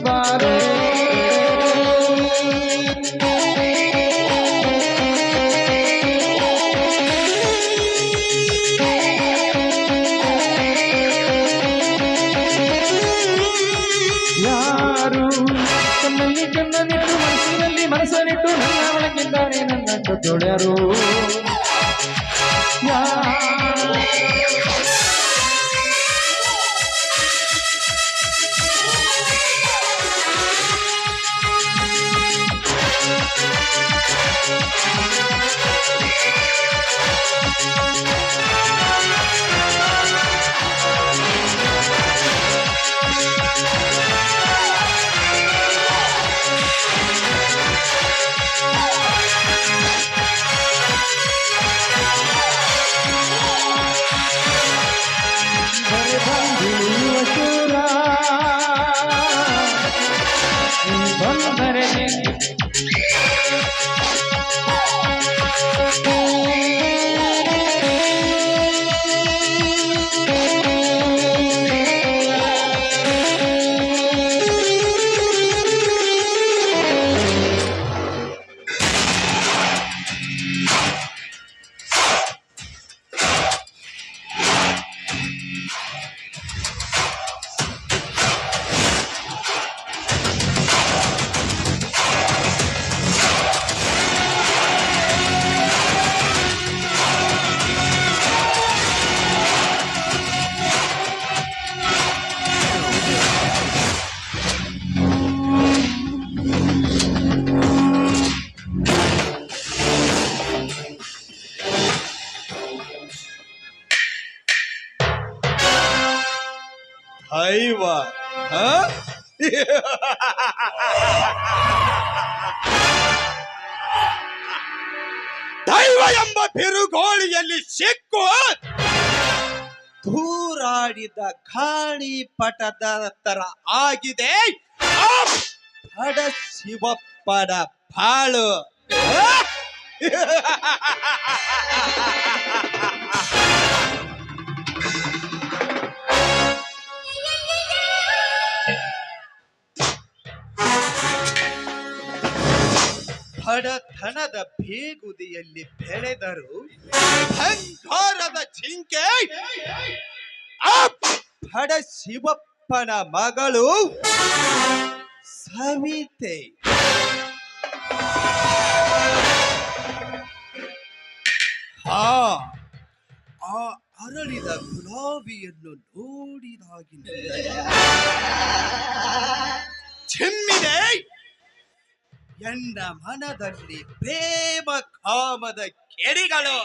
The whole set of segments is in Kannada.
बारे ಯಾರು ಕಣ್ಣಲ್ಲಿ ಕಣ್ಣನಿಟ್ಟು ಮನಸ್ಸಿನಲ್ಲಿ ಮನಸ್ಸನಿಟ್ಟು ನನ್ನ ಒಳಗಿದ್ದಾನೆ ನನ್ನನ್ನು ತೊಳೆರು ದೈವ? ದೈವ ಎಂಬ ಬಿರುಗೋಳಿಯಲ್ಲಿ ಸಿಕ್ಕು. ತೂರಾಡಿದ ಗಾಳಿ ಪಟದ ತರ ಆಗಿದೆ. ಪಡ ಶಿವಪ್ಪನ ಬಾಳು. ಹ? ಬೀಗುದಿಯಲ್ಲಿ ಬೆಳೆದರು ಬಂಗಾರದ ಜಿಂಕೆ ಆ ಬಡ ಶಿವಪ್ಪನ ಮಗಳು ಸವಿತೆ ಆ ಅರಳಿದ ಗುಲಾಬಿಯನ್ನು ನೋಡಿದಾಗಿನಿಂದ ಎನ್ನ ಮನದಲ್ಲಿ ಪ್ರೇಮ ಕಾಮದ ಕೆಡಿಗಳು.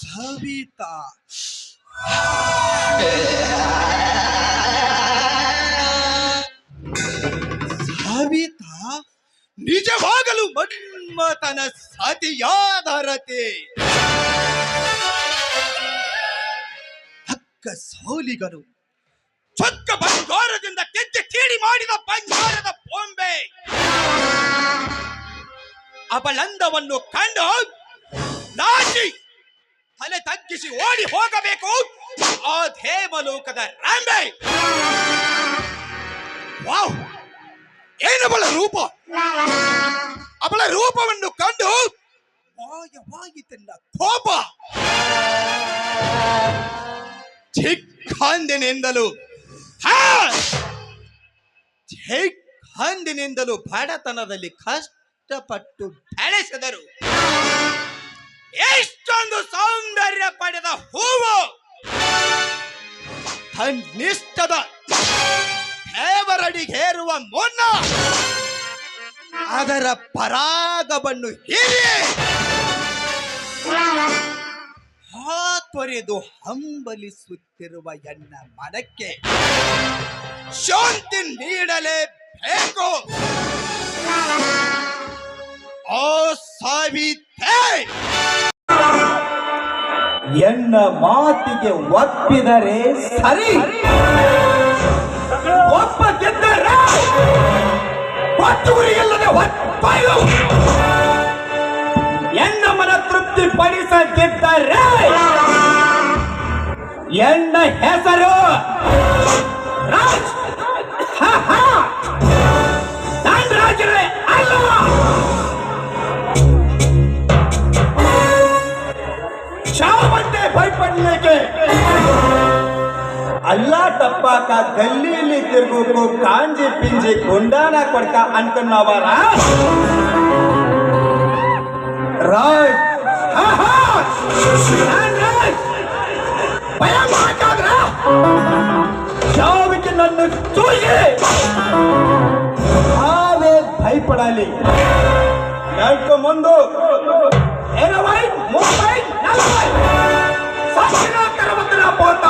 ಸವಿತಾ. ಸವಿತಾ ನಿಜವಾಗಲು ಮನ್ಮತನ ಸತಿಯಾದರತೆ ಸೋಲಿಗನು ಚೊಕ್ಕ ಬಂಗಾರದಿಂದ ಕೆಚ್ಚೆ ತೀಡಿ ಮಾಡಿದ ಬಂಗಾರದ ಬೊಂಬೆ. ಅಬಲಂದವನ್ನು ಕಂಡು ನಾಚಿ ತಲೆ ತಗ್ಗಿಸಿ ಓಡಿ ಹೋಗಬೇಕು ಆ ದೇವಲೋಕದ ರಾಂಬೆ. ವಾವ್ ಏನವಳ ರೂಪ? ಅವಳ ರೂಪವನ್ನು ಕಂಡು ಮಾಯವಾಯಿತೆನ್ನ ಕೋಪ. ಚಿಕ್ಕಂದಿನಿಂದಲೂ ಹಾ ಚಿಕ್ಕಂದಿನಿಂದಲೂ ಬಡತನದಲ್ಲಿ ಕಷ್ಟಪಟ್ಟು ಬೆಳೆಸಿದರು. ಎಷ್ಟೊಂದು ಸೌಂದರ್ಯ ಪಡೆದ ಹೂವು! ತನ್ನಿಷ್ಟದ ದೇವರಡಿಗೇರುವ ಮುನ್ನ ಅದರ ಪರಾಗವನ್ನು ಹೀರಿ ಹಾತೊರೆದು ಹಂಬಲಿಸುತ್ತಿರುವ ಎನ್ನ ಮನಕ್ಕೆ ಶಾಂತಿ ನೀಡಲೇಬೇಕು. ಓ ಸಾವಿತೆ. ಎನ್ನ ಮಾತಿಗೆ ಒಪ್ಪಿದರೆ ಸರಿ. ಒಪ್ಪ ಗೆದ್ದರೆ ಒಟ್ಟುಗುರಿ ಇಲ್ಲದೆ ಒಪ್ಪಾಯು ಎನ್ನ ಮನ ತೃಪ್ತಿ ಪಡಿಸದಿದ್ದರೆ ಎನ್ನ ಹೆಸರು ರಾಜ್ ಹ, ಹ. ಧನ್ರಾಜರೇ ಅಲ್ಲ ಚಾವಂತೆ ಭಯಪಡಲಿಕ್ಕೆ ಅಲ್ಲ ಟಪ್ಪಾಕ ಗಲ್ಲಿಯಲ್ಲಿ ತಿರುಗೋಕು ಕಾಂಜಿ ಪಿಂಜಿ ಗುಂಡಾನ ಕೊಡ್ಕ ಅನ್ಕೊಂಡವರ ರಾಜ್ ಹಾ, ಹಾ. ನಾನ್ ರಾಜ್. ಭಯ ಮಾಡಕ್ಕಾದ್ರ? ಯಾವಕ್ಕೆ ನನ್ನ ಚೂಯಿ ಆವೇ ಭಯಪಡಲಿ ನಡ್ಕೊ ಮುಂದು ಏನವೈ ಮುಂಬೈ ನಲವೈ ಸಚಿನ ಕರಮತನ ಪೋತ